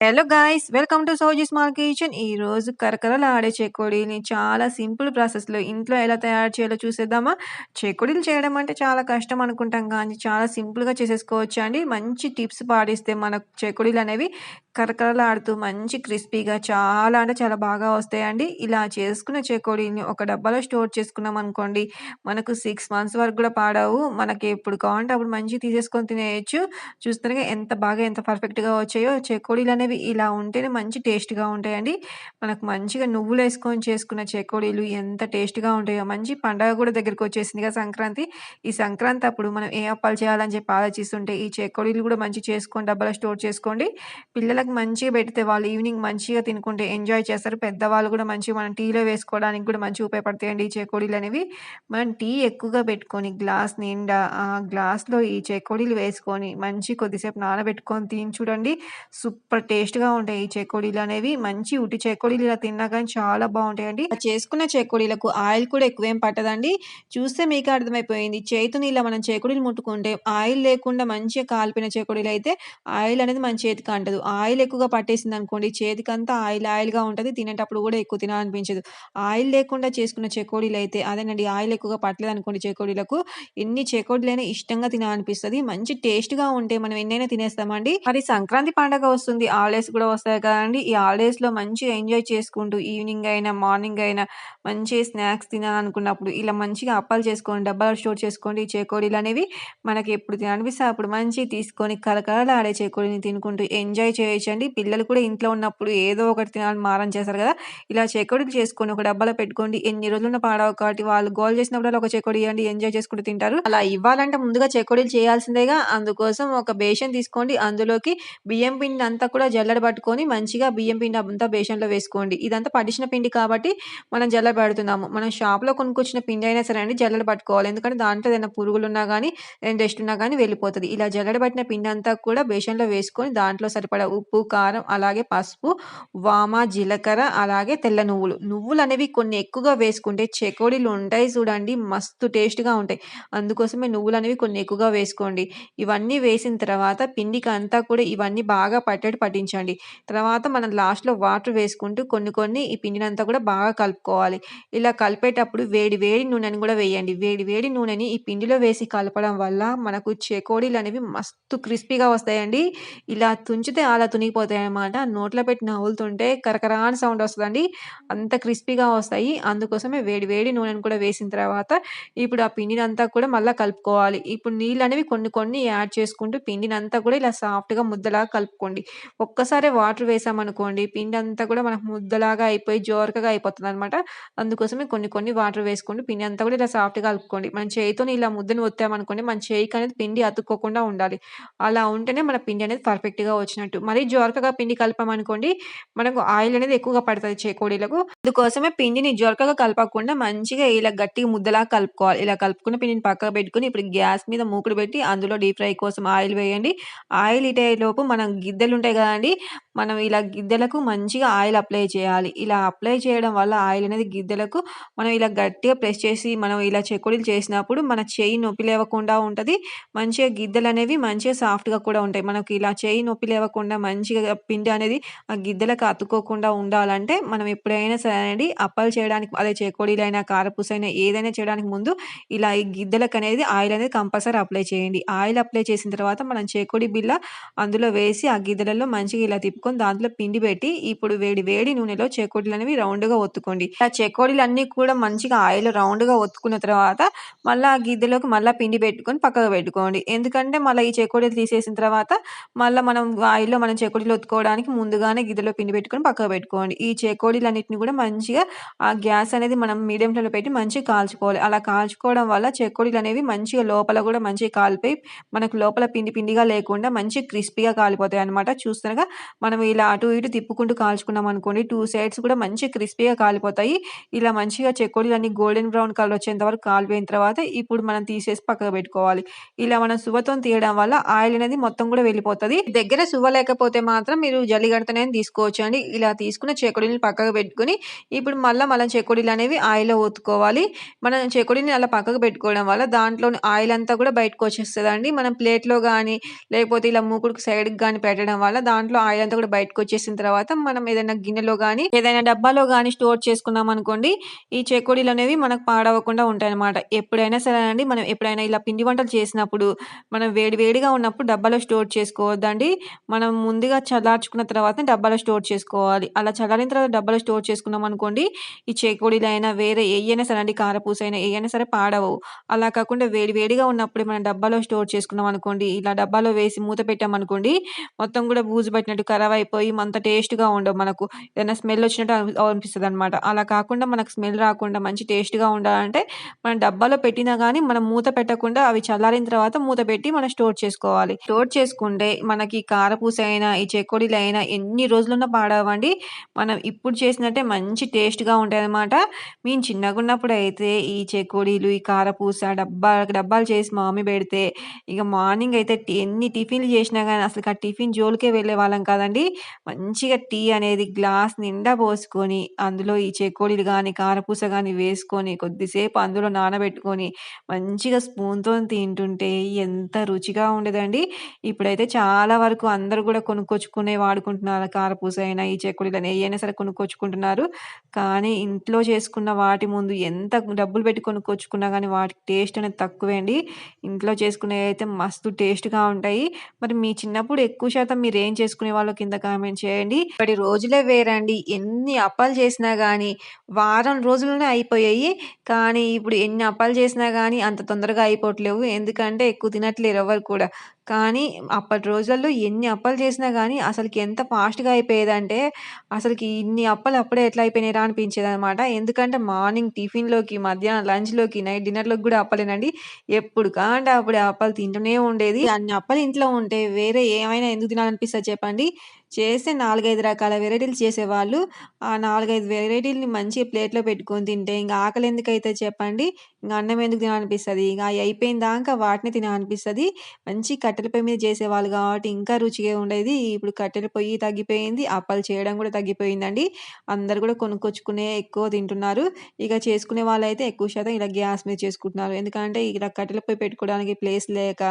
Hello guys welcome to Soji small kitchen ఈ రోజు కరకరలాడే చెకోడీని చాలా సింపుల్ ప్రాసెస్లో ఇంట్లో ఎలా తయారు చేయాలో చూసేద్దామా? చెకోడీలు చేయడం అంటే చాలా కష్టం అనుకుంటాం కానీ చాలా సింపుల్గా చేసేసుకోవచ్చు అండి మంచి టిప్స్ పాటిస్తే మన చెకోడీలు అనేవి కరకరలాడుతూ మంచి క్రిస్పీగా చాలా అంటే చాలా బాగా వస్తాయండి. ఇలా చేసుకున్న చెకోడీని ఒక డబ్బాలో స్టోర్ చేసుకున్నాం అనుకోండి మనకు సిక్స్ మంత్స్ వరకు కూడా పాడవు. మనకి ఎప్పుడు కావాలంటే అప్పుడు మంచిగా తీసేసుకొని తినేయచ్చు. చూస్తున్నాగా ఎంత బాగా ఎంత పర్ఫెక్ట్గా వచ్చాయో. చెకోడీలు అనేవి ఇలా ఉంటేనే మంచి టేస్ట్గా ఉంటాయండి. మనకు మంచిగా నువ్వులు వేసుకొని చేసుకున్న చెకోడీలు ఎంత టేస్ట్గా ఉంటాయో మంచి పండగ కూడా దగ్గరికి వచ్చేసింది కదా సంక్రాంతి. ఈ సంక్రాంతి అప్పుడు మనం ఏ అప్పాలు చేయాలని చెప్పి ఆలోచిస్తుంటే ఈ చెకోడీలు కూడా మంచి చేసుకొని డబ్బాలో స్టోర్ చేసుకోండి. పిల్లలకు మంచిగా పెడితే వాళ్ళు ఈవినింగ్ మంచిగా తినుకుంటే ఎంజాయ్ చేస్తారు. పెద్దవాళ్ళు కూడా మంచిగా మనం టీలో వేసుకోవడానికి కూడా మంచిగా ఉపయోగపడతాయండి ఈ చెకోడీలు అనేవి. మనం టీ ఎక్కువగా పెట్టుకొని గ్లాస్ నిండా ఆ గ్లాస్లో ఈ చెకోడీలు వేసుకొని మంచి కొద్దిసేపు నానబెట్టుకొని తిని చూడండి. సూపర్ టేస్ట్ టేస్ట్గా ఉంటాయి ఈ చేకోడీలు అనేవి. మంచి ఉట్టి చేకోడీలు ఇలా తిన్నా కానీ చాలా బాగుంటాయండి. ఆ చేసుకున్న చేకోడీలకు ఆయిల్ కూడా ఎక్కువేం పట్టదండి. చూస్తే మీకు అర్థమైపోయింది. చేతిని ఇలా మనం చేకోడీలు ముట్టుకుంటే ఆయిల్ లేకుండా మంచిగా కాల్పిన చేకోడీలు అయితే ఆయిల్ అనేది మన చేతికి అంటదు. ఆయిల్ ఎక్కువగా పట్టేసింది అనుకోండి చేతికంతా ఆయిల్ ఆయిల్గా ఉంటుంది. తినేటప్పుడు కూడా ఎక్కువ తినాలనిపించదు. ఆయిల్ లేకుండా చేసుకున్న చేకోడీలు అయితే అదేనండి ఆయిల్ ఎక్కువగా పట్టలేదు అనుకోండి చేకోడీలకు ఎన్ని చేకోడీలైనా ఇష్టంగా తినాలనిపిస్తుంది. మంచి టేస్ట్గా ఉంటే మనం ఎన్నైనా తినేస్తామండి. మరి సంక్రాంతి పండగ వస్తుంది. హాలిడేస్ కూడా వస్తాయి కదండి. ఈ హాలిడేస్లో మంచిగా ఎంజాయ్ చేసుకుంటూ ఈవినింగ్ అయినా మార్నింగ్ అయినా మంచి స్నాక్స్ తినాలనుకున్నప్పుడు ఇలా మంచిగా అప్పాలు చేసుకోండి డబ్బాలు స్టోర్ చేసుకోండి చేకోడీలు అనేవి మనకి ఎప్పుడు తిననిపిస్తే అప్పుడు మంచి తీసుకొని కలకలలాడే చేకోడీని తినుకుంటూ ఎంజాయ్ చేయొచ్చండి. పిల్లలు కూడా ఇంట్లో ఉన్నప్పుడు ఏదో ఒకటి తినాలని మారం చేస్తారు కదా. ఇలా చేకోడీలు చేసుకొని ఒక డబ్బాలో పెట్టుకోండి. ఎన్ని రోజులున్న పాడవ కాబట్టి వాళ్ళు గోల్ చేసినప్పుడు ఒక చేకోడి ఇవ్వండి. ఎంజాయ్ చేసుకుంటూ తింటారు. అలా ఇవ్వాలంటే ముందుగా చేకోడీలు చేయాల్సిందేగా. అందుకోసం ఒక బేషన్ తీసుకోండి. అందులోకి బియ్యం పిండి అంతా కూడా జల్లడ పట్టుకొని మంచిగా బియ్యం పిండి అంతా బేషన్లో వేసుకోండి. ఇదంతా పడిచిన పిండి కాబట్టి మనం జల్లడ పెడుతున్నాము. మనం షాప్లో కొనుక్కొచ్చిన పిండి అయినా సరే అండి జల్లడ పట్టుకోవాలి. ఎందుకంటే దాంట్లో ఏదైనా పురుగులు ఉన్నా కానీ డస్ట్ ఉన్నా కానీ వెళ్ళిపోతుంది. ఇలా జల్లడ పట్టిన పిండి అంతా కూడా బేషన్లో వేసుకొని దాంట్లో సరిపడా ఉప్పు కారం అలాగే పసుపు వామ జీలకర్ర అలాగే తెల్ల నువ్వులు. నువ్వులు అనేవి కొన్ని ఎక్కువగా వేసుకుంటే చెకోడీలు ఉంటాయి చూడండి మస్తు టేస్ట్గా ఉంటాయి. అందుకోసమే నువ్వులు అనేవి కొన్ని ఎక్కువగా వేసుకోండి. ఇవన్నీ వేసిన తర్వాత పిండికి అంతా కూడా ఇవన్నీ బాగా పట్టేట్టు ఉంచండి తర్వాత మనం లాస్ట్లో వాటర్ వేసుకుంటూ కొన్ని కొన్ని ఈ పిండినంతా కూడా బాగా కలుపుకోవాలి. ఇలా కలిపేటప్పుడు వేడి వేడి నూనెని కూడా వేయండి. వేడి వేడి నూనెని ఈ పిండిలో వేసి కలపడం వల్ల మనకు చెకోడీలు అనేవి మస్తు క్రిస్పీగా వస్తాయండి. ఇలా తుంచితే అలా తునిగిపోతాయి అన్నమాట. నోట్లో పెట్టి నవ్వులుతుంటే కరకరాని సౌండ్ వస్తుందండి. అంత క్రిస్పీగా వస్తాయి. అందుకోసమే వేడి వేడి నూనెను కూడా వేసిన తర్వాత ఇప్పుడు ఆ పిండిని అంతా కూడా మళ్ళీ కలుపుకోవాలి. ఇప్పుడు నీళ్ళు అనేవి కొన్ని కొన్ని యాడ్ చేసుకుంటూ పిండిని అంతా కూడా ఇలా సాఫ్ట్గా ముద్దలాగా కలుపుకోండి. ఒక్కసారి వాటర్ వేసామనుకోండి పిండి అంతా కూడా మనకు ముద్దలాగా అయిపోయి జోరకగా అయిపోతుంది అనమాట అందుకోసమే కొన్ని కొన్ని వాటర్ వేసుకోండి పిండి అంతా కూడా ఇలా సాఫ్ట్గా కలుపుకోండి. మన చేయితో ఇలా ముద్దని ఒత్తామనుకోండి మన చేయికి అనేది పిండి అతుక్కోకుండా ఉండాలి. అలా ఉంటేనే మన పిండి అనేది పర్ఫెక్ట్గా వచ్చినట్టు. మరీ జోరకగా పిండి కలిపామనుకోండి మనకు ఆయిల్ అనేది ఎక్కువగా పడుతుంది చేకోడీలకు అందుకోసమే పిండిని జొరకగా కలపకుండా మంచిగా ఇలా గట్టిగా ముద్దలా కలుపుకోవాలి. ఇలా కలుపుకున్న పిండిని పక్కకు పెట్టుకుని ఇప్పుడు గ్యాస్ మీద మూకుడు పెట్టి అందులో డీప్ ఫ్రై కోసం ఆయిల్ వేయండి. ఆయిల్ ఇటే లోపు మనం గిద్దెలు ఉంటాయి కదండి మనం ఇలా గిద్దెలకు మంచిగా ఆయిల్ అప్లై చేయాలి. ఇలా అప్లై చేయడం వల్ల ఆయిల్ అనేది గిద్దెలకు మనం ఇలా గట్టిగా ప్రెస్ చేసి మనం ఇలా చెక్కుడులు చేసినప్పుడు మన చేయి నొప్పి లేవకుండా ఉంటుంది. మంచిగా గిద్దెలు అనేవి మంచిగా సాఫ్ట్గా కూడా ఉంటాయి. మనకి ఇలా చేయి నొప్పి లేవకుండా మంచిగా పిండి అనేది ఆ గిద్దెలకు అతుక్కోకుండా ఉండాలంటే మనం ఎప్పుడైనా సరే అనేది అప్పలు చేయడానికి అదే చేకోడీలైనా కారపూసైనా ఏదైనా చేయడానికి ముందు ఇలా ఈ గిద్దెలకు అనేది ఆయిల్ అనేది కంపల్సరీ అప్లై చేయండి. ఆయిల్ అప్లై చేసిన తర్వాత మనం చేకోడి బిల్ల అందులో వేసి ఆ గిద్దెలలో మంచిగా ఇలా తిప్పుకొని దాంట్లో పిండి పెట్టి ఇప్పుడు వేడి వేడి నూనెలో చేకోడీలు అనేవి రౌండ్గా ఒత్తుకోండి. ఆ చేకోడీలు అన్నీ కూడా మంచిగా ఆయిల్ రౌండ్గా ఒత్తుకున్న తర్వాత మళ్ళీ ఆ గిద్దెలోకి మళ్ళీ పిండి పెట్టుకొని పక్కకు పెట్టుకోండి. ఎందుకంటే మళ్ళీ ఈ చేకోడీలు తీసేసిన తర్వాత మళ్ళీ మనం ఆయిల్లో మనం చేకోడీలు ఒత్తుకోవడానికి ముందుగానే గిద్దెలో పిండి పెట్టుకొని పక్కకు పెట్టుకోండి. ఈ చేకోడీలు అన్నింటిని కూడా మంచిగా ఆ గ్యాస్ అనేది మనం మీడియం ఫ్లేమ్లో పెట్టి మంచిగా కాల్చుకోవాలి. అలా కాల్చుకోవడం వల్ల చెకోడీలు అనేవి మంచిగా లోపల కూడా మంచిగా కాలిపోయి మనకు లోపల పిండి పిండిగా లేకుండా మంచి క్రిస్పీగా కాలిపోతాయి అనమాట చూస్తున్నాగా మనం ఇలా అటు ఇటు తిప్పుకుంటూ కాల్చుకున్నాం అనుకోండి టూ సైడ్స్ కూడా మంచి క్రిస్పీగా కాలిపోతాయి. ఇలా మంచిగా చెకోడీలు అన్ని గోల్డెన్ బ్రౌన్ కలర్ వచ్చేంత వరకు కాలిపోయిన తర్వాత ఇప్పుడు మనం తీసేసి పక్కకు పెట్టుకోవాలి. ఇలా మనం సువ్వతో తీయడం వల్ల ఆయిల్ అనేది మొత్తం కూడా వెళ్ళిపోతుంది. దగ్గర సువ్వ లేకపోతే మాత్రం మీరు జల్లిగడతనే తీసుకోవచ్చు అండి ఇలా తీసుకున్న చెకుడిని పక్కకు పెట్టుకుని ఇప్పుడు మళ్ళీ మనం చెకోడీలు అనేవి ఆయిల్లో ఒత్తుకోవాలి మనం చెకోడీని అలా పక్కకు పెట్టుకోవడం వల్ల దాంట్లోని ఆయిల్ అంతా కూడా బయటకు వచ్చేస్తుంది మనం ప్లేట్లో కానీ లేకపోతే ఇలా మూకుడుకు సైడ్కి కానీ పెట్టడం వల్ల దాంట్లో ఆయిల్ అంతా కూడా బయటకొచ్చేసిన తర్వాత మనం ఏదైనా గిన్నెలో కానీ ఏదైనా డబ్బాలో కానీ స్టోర్ చేసుకున్నాం అనుకోండి ఈ చెకోడీలనేవి మనకు పాడవకుండా ఉంటాయన్నమాట. ఎప్పుడైనా సరే అండి మనం ఎప్పుడైనా ఇలా పిండి వంటలు చేసినప్పుడు, మనం వేడి వేడిగా ఉన్నప్పుడు డబ్బాలో స్టోర్ చేసుకోవద్దండి. మనం ముందుగా చల్లార్చుకున్న తర్వాత డబ్బాలో స్టోర్ చేసుకోవాలి. అలా చల్లారిన తర్వాత డబ్బాలో స్టోర్ అనుకోండి ఈ చెకోడీలైనా వేరే ఏయైనా సరే అండి కారపూసైనా ఏయైనా సరే పాడవు అలా కాకుండా వేడి వేడిగా ఉన్నప్పుడే మనం డబ్బాలో స్టోర్ చేసుకున్నాం అనుకోండి ఇలా డబ్బాలో వేసి మూత పెట్టామనుకోండి, మొత్తం కూడా బూజు పట్టినట్టు ఖరాబయిపోయి అంత టేస్ట్‌గా ఉండవు మనకు. ఏదైనా స్మెల్ వచ్చినట్టు అనిపిస్తుంది అనమాట అలా కాకుండా మనకు స్మెల్ రాకుండా మంచి టేస్ట్‌గా ఉండాలంటే, మనం డబ్బాలో పెట్టినా కానీ మనం మూత పెట్టకుండా అవి చల్లారిన తర్వాత మూత పెట్టి మనం స్టోర్ చేసుకోవాలి. స్టోర్ చేసుకుంటే మనకి కారపూస అయినా, ఈ చెకోడీలైనా ఎన్ని రోజులున్నా పాడవండి మనం ఇప్పుడు చేసినట్టే మంచి మంచి టేస్ట్‌గా ఉంటాయనమాట. మేము చిన్నగున్నప్పుడైతే ఈ చెకోడీలు, ఈ కారపూస డబ్బా డబ్బాలు చేసి మా మమ్మీ పెడితే, ఇక మార్నింగ్ అయితే ఎన్ని టిఫిన్‌లు చేసినా కానీ అసలు ఆ టిఫిన్ జోలికే వెళ్ళే వాళ్ళం కాదండి. మంచిగా టీ అనేది గ్లాస్ నిండా పోసుకొని, అందులో ఈ చెకోడీలు కానీ కారపూస కానీ వేసుకొని, కొద్దిసేపు అందులో నానబెట్టుకొని, మంచిగా స్పూన్తో తింటుంటే ఎంత రుచిగా ఉండేదండి. ఇప్పుడైతే చాలా వరకు అందరూ కూడా కొనుక్కొచ్చుకునే వాడుకుంటున్నారు. కారపూస అయినా, ఈ చెక్కుడిలో ఏవైనా సరే కొనుక్కొచ్చుకుంటున్నారు. కానీ ఇంట్లో చేసుకున్న వాటి ముందు ఎంత డబ్బులు పెట్టి కొనుక్కొచ్చుకున్నా కానీ వాటికి టేస్ట్ అనేది తక్కువే అండి. ఇంట్లో అయితే మస్తు టేస్ట్‌గా ఉంటాయి. మరి మీ చిన్నప్పుడు ఎక్కువ శాతం మీరు ఏం చేసుకునే వాళ్ళు కింద కామెంట్ చేయండి. ఇప్పటి రోజులే వేరండి. ఎన్ని అప్పాలు చేసినా కానీ వారం రోజుల్లోనే అయిపోయాయి. కానీ ఇప్పుడు ఎన్ని అప్పాలు చేసినా కానీ అంత తొందరగా అయిపోవట్లేవు. ఎందుకంటే ఎక్కువ తినట్లేరు ఎవరు కూడా. కానీ అప్పటి రోజుల్లో ఎన్ని అప్పలు చేసినా కానీ అసలుకి ఎంత ఫాస్ట్‌గా అయిపోయేదంటే, అసలుకి ఇన్ని అప్పలు అప్పుడే ఎట్లా అయిపోయినాయిరా అనిపించేదనమాట. ఎందుకంటే మార్నింగ్ టిఫిన్‌లోకి, మధ్యాహ్నం లంచ్‌లోకి, నైట్ డిన్నర్‌లోకి గూడా అప్పలేనండి. ఎప్పుడు కావాలంటే అప్పుడు అప్పలు తింటూనే ఉండేది. అన్ని అప్పలు ఇంట్లో ఉంటే వేరే ఏమైనా ఎందుకు తినాలనిపిస్తది చెప్పండి. చేస్తే 4, 5 రకాల వెరైటీలు చేసేవాళ్ళు. ఆ 4, 5 వెరైటీలని మంచిగా ప్లేట్‌లో పెట్టుకొని తింటే ఇంకా ఆకలి ఎందుకైతే చెప్పండి. ఇంకా అన్నం ఎందుకు తినాలనిపిస్తుంది ఇంకా అయి అయిపోయిన దాకా వాటిని తినాలనిపిస్తుంది మంచి కట్టెల పొయ్యి మీద చేసేవాళ్ళు కాబట్టి ఇంకా రుచిగా ఉండేది. ఇప్పుడు కట్టెల పొయ్యి తగ్గిపోయింది. అప్పాలు చేయడం కూడా తగ్గిపోయిందండి. అందరు కూడా కొనుక్కొచ్చుకునే ఎక్కువ తింటున్నారు. ఇక చేసుకునే వాళ్ళైతే ఎక్కువ శాతం ఇలా గ్యాస్ మీద చేసుకుంటున్నారు. ఎందుకంటే ఇలా కట్టెల పొయ్యి పెట్టుకోవడానికి ప్లేస్ లేక,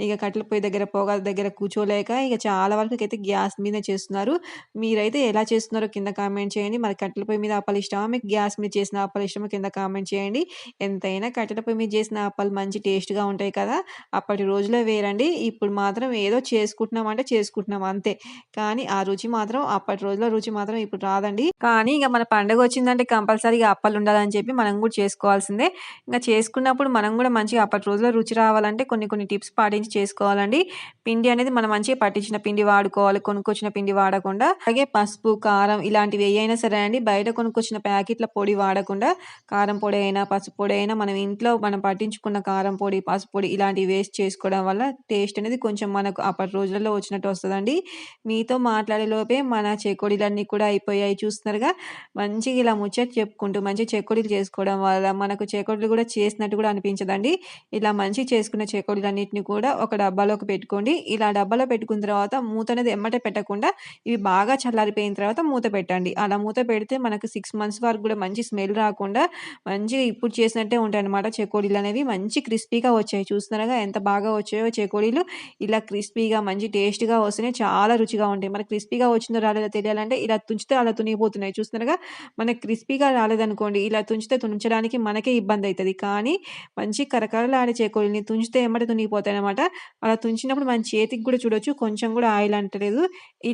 ఇక కట్టెల పొయ్యి దగ్గర పొగ దగ్గర కూర్చోలేక ఇక చాలా వరకు అయితే గ్యాస్ మీద చేస్తున్నారు. మీరైతే ఎలా చేస్తున్నారో కింద కామెంట్ చేయండి. మరి కట్టెల పొయ్యి మీద అప్పాలు ఇష్టమా? మీకు గ్యాస్ మీద చేసిన అప్పాలు ఇష్టమా? కింద కామెంట్ చేయండి. ఎంతైనా కట్టెల పొయ్యి మీద చేసిన అప్పాలు మంచి టేస్ట్‌గా ఉంటాయి కదా! అప్పటి రోజులో వేరండి. ఇప్పుడు మాత్రం ఏదో చేసుకుంటున్నాం అంటే చేసుకుంటున్నాం అంతే. కానీ ఆ రుచి మాత్రం అప్పటి రోజుల్లో రుచి మాత్రం ఇప్పుడు రాదండి. కానీ ఇంకా మన పండుగ వచ్చిందంటే కంపల్సరీగా అప్పలు ఉండాలని చెప్పి మనం కూడా చేసుకోవాల్సిందే. ఇంకా చేసుకున్నప్పుడు మనం కూడా మంచిగా అప్పటి రోజుల్లో రుచి రావాలంటే కొన్ని కొన్ని టిప్స్ పాటించి చేసుకోవాలండి. పిండి అనేది మనం మంచిగా పట్టించిన పిండి వాడుకోవాలి. కొనుక్కొచ్చిన పిండి వాడకుండా. అలాగే పసుపు, కారం ఇలాంటివి ఏయైనా సరే అండి బయట కొనుక్కొచ్చిన ప్యాకెట్ల పొడి వాడకుండా కారం పొడి అయినా, పసుపు పొడి అయినా మనం ఇంట్లో మనం పట్టించుకున్న కారం పొడి, పసుపు పొడి ఇలాంటివి వేస్ట్ చేసుకోవడం వల్ల టేస్ట్ అనేది కొంచెం మనకు అప్పటి రోజులలో వచ్చినట్టు వస్తుందండి మీతో మాట్లాడే లోపే మన చెకోడీలన్నీ కూడా అయిపోయాయి చూస్తున్నారుగా. మంచిగా ఇలా ముచ్చట చెప్పుకుంటూ మంచి చెకోడీలు చేసుకోవడం వల్ల మనకు చెకోడీలు కూడా చేసినట్టు కూడా అనిపించదండి. ఇలా మంచి చేసుకున్న చెకోడీలన్నిటిని కూడా ఒక డబ్బాలోకి పెట్టుకోండి. ఇలా డబ్బాలో పెట్టుకున్న తర్వాత మూత అనేది ఎమ్మటే పెట్టకుండా ఇవి బాగా చల్లారిపోయిన తర్వాత మూత పెట్టండి. అలా మూత పెడితే మనకు సిక్స్ మంత్స్ వరకు కూడా మంచి స్మెల్ రాకుండా మంచిగా ఇప్పుడు చేసినట్టే ఉంటాయన్నమాట చెకోడీలనేవి. మంచి క్రిస్పీగా వచ్చాయి. చూస్తున్నారుగా ఎంత బాగా వచ్చాయో చెకోడీలు. ఇలా క్రిస్పీగా మంచి టేస్ట్‌గా వస్తున్నాయి చాలా రుచిగా ఉంటాయి. మనకి క్రిస్పీగా వచ్చిందో రాలేదో తెలియాలంటే ఇలా తుంచితే అలా తునిగిపోతున్నాయి చూస్తున్నారుగా. మనకి క్రిస్పీగా రాలేదనుకోండి ఇలా తుంచితే తుంచడానికి మనకే ఇబ్బంది అవుతుంది కానీ మంచి కరకరలాడే చెకోడీలని తుంచితే ఏమంటే తునిగిపోతాయి అనమాట అలా తుంచినప్పుడు మన చేతికి కూడా చూడొచ్చు కొంచెం కూడా ఆయిల్ అంటలేదు.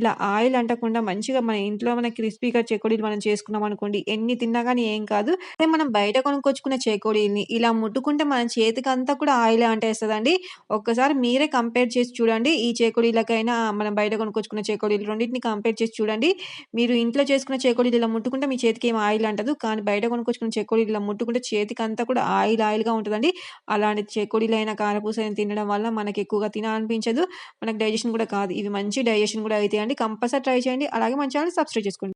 ఇలా ఆయిల్ అంటకుండా మంచిగా మన ఇంట్లో మన క్రిస్పీగా చెకోడీలు మనం చేసుకున్నామనుకోండి ఎన్ని తిన్నా కానీ ఏం కాదు. అదే మనం బయట కొనుక్కొచ్చుకున్న చెకోడీలని ఇలా ముట్టుకుంటే మన చేతికంతా కూడా ఆయిల్ అంటేస్తుందండి ఒక్కసారి మీరే కంపేర్ చేసి చూడండి. ఈ చేకోడీలకైనా మనం బయట కొనుక్కొచ్చుకున్న చేకోడీలు రెండింటిని కంపేర్ చేసి చూడండి. మీరు ఇంట్లో చేసుకున్న చేకోడీలు ఇలా ముట్టుకుంటే మీ చేతికి ఏం ఆయిల్ అంటదు. కానీ బయట కొనుక్కొచ్చుకున్న చెకోడీలు ఇలా ముట్టుకుంటే చేతికంతా కూడా ఆయిల్ ఆయిల్‌గా ఉంటదండి. అలాంటి చెకోడీలైనా, కారపూసైనా తినడం వల్ల మనకి ఎక్కువగా తినాలనిపించదు. మనకు డైజెషన్ కూడా కాదు. ఇవి మంచి డైజెషన్ కూడా అయితే కంపల్సరీ ట్రై చేయండి. అలాగే మన ఛానల్ సబ్స్క్రైబ్ చేసుకోండి.